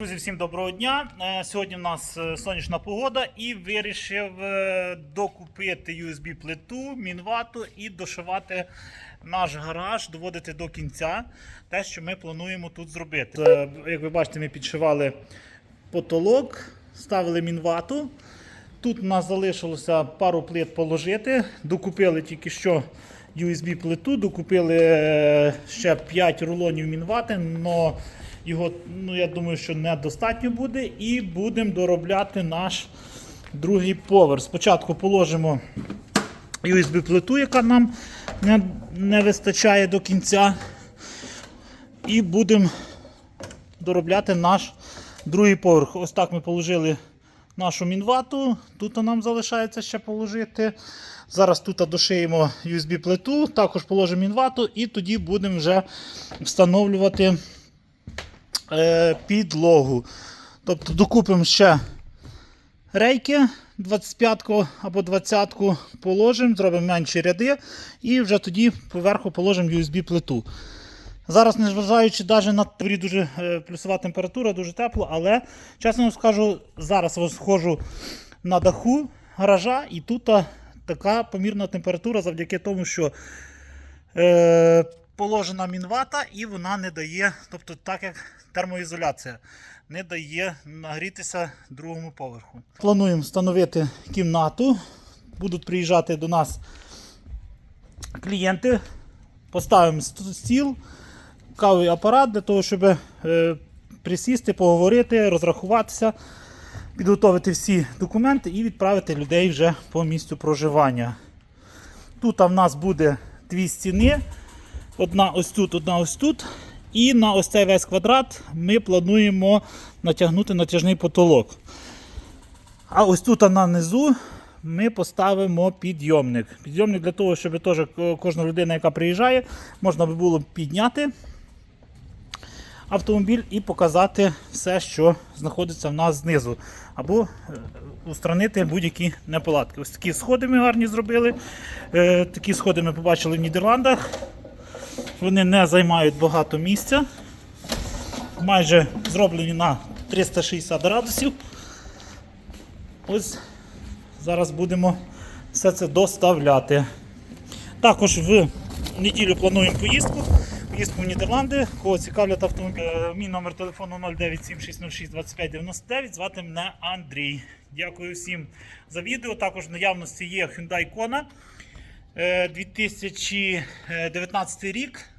Друзі, всім доброго дня. Е, Сьогодні в нас е, сонячна погода і вирішив е, докупити USB-плиту, мінвату і дошивати наш гараж, доводити до кінця те, що ми плануємо тут зробити. Як ви бачите, ми підшивали потолок, ставили мінвату. Тут у нас залишилося пару плит положити. Докупили тільки що USB-плиту, докупили ще 5 рулонів мінвати, але його, ну, я думаю, що недостатньо буде. І будемо доробляти наш другий поверх. Спочатку положимо USB-плиту, яка нам не, не вистачає до кінця. І будемо доробляти наш другий поверх. Ось так ми положили нашу мінвату. Тут нам залишається ще положити. Зараз тут дошиємо USB-плиту, також положимо мінвату і тоді будемо вже встановлювати підлогу. Тобто докупимо ще рейки 25-ку або 20-ку, положимо, зробимо менші ряди і вже тоді поверху положимо USB-плиту. Зараз, незважаючи навіть на дуже е, плюсова температура, дуже тепло, але чесно вам скажу, зараз схожу на даху гаража, і тут така помірна температура завдяки тому, що е, положена мінвата і вона не дає, тобто так як термоізоляція, не дає нагрітися другому поверху. Плануємо встановити кімнату. Будуть приїжджати до нас клієнти, поставимо стіл кавовий апарат для того, щоб е, присісти, поговорити, розрахуватися, підготовити всі документи і відправити людей вже по місцю проживання. Тут в нас буде дві стіни. Одна ось тут, одна ось тут. І на ось цей весь квадрат ми плануємо натягнути натяжний потолок. А ось тут на низу ми поставимо підйомник. Підйомник для того, щоб теж кожна людина, яка приїжджає, можна би було підняти автомобіль і показати все, що знаходиться в нас знизу. Або е, устранити будь-які неполадки. Ось такі сходи ми гарні зробили. Е, Такі сходи ми побачили в Нідерландах. Вони не займають багато місця. Майже зроблені на 360 градусів. Ось зараз будемо все це доставляти. Також в неділю плануємо поїздку. Поїздку в Нідерланди. Кого цікавлять автомобіль. Е, Мій номер телефону 09706062599. Звати мене Андрій. Дякую всім за відео. Також в наявності є Hyundai Kona. Е, 2019 рік.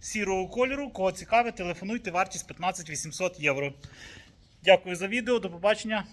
Сірого кольору. Кого цікавить, телефонуйте, вартість 15 800 євро. Дякую за відео, до побачення.